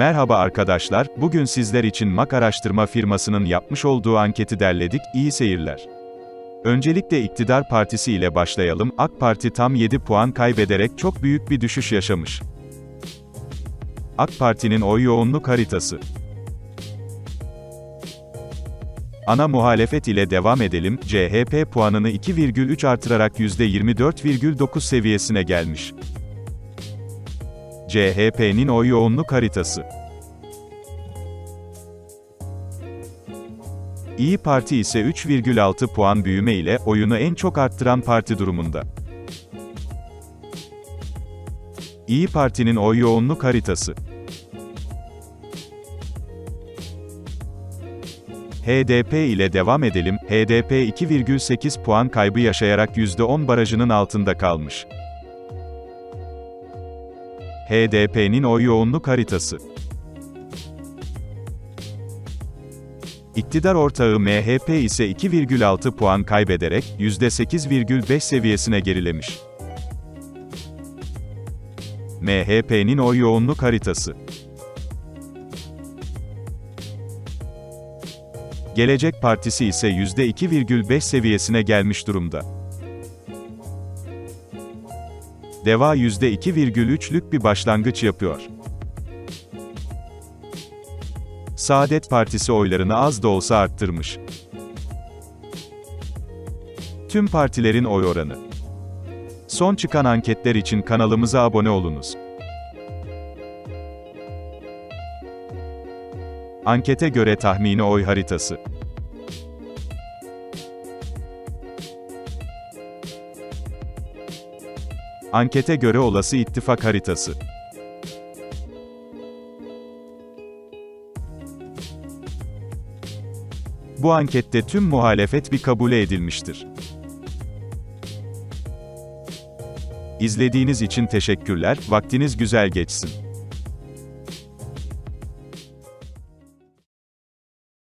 Merhaba arkadaşlar, bugün sizler için MAK araştırma firmasının yapmış olduğu anketi derledik, iyi seyirler. Öncelikle iktidar partisi ile başlayalım, AK Parti tam 7 puan kaybederek çok büyük bir düşüş yaşamış. AK Parti'nin oy yoğunluk haritası. Ana muhalefet ile devam edelim, CHP puanını 2,3 artırarak %24,9 seviyesine gelmiş. CHP'nin oy yoğunluk haritası. İyi Parti ise 3,6 puan büyüme ile oyunu en çok arttıran parti durumunda. İyi Parti'nin oy yoğunluk haritası. HDP ile devam edelim. HDP 2,8 puan kaybı yaşayarak %10 barajının altında kalmış. HDP'nin oy yoğunluk haritası. İktidar ortağı MHP ise 2,6 puan kaybederek %8,5 seviyesine gerilemiş. MHP'nin oy yoğunluk haritası. Gelecek Partisi ise %2,5 seviyesine gelmiş durumda. Deva %2,3'lük bir başlangıç yapıyor. Saadet Partisi oylarını az da olsa arttırmış. Tüm partilerin oy oranı. Son çıkan anketler için kanalımıza abone olunuz. Ankete göre tahmini oy haritası. Ankete göre olası ittifak haritası. Bu ankette tüm muhalefet bir kabule edilmiştir. İzlediğiniz için teşekkürler, vaktiniz güzel geçsin.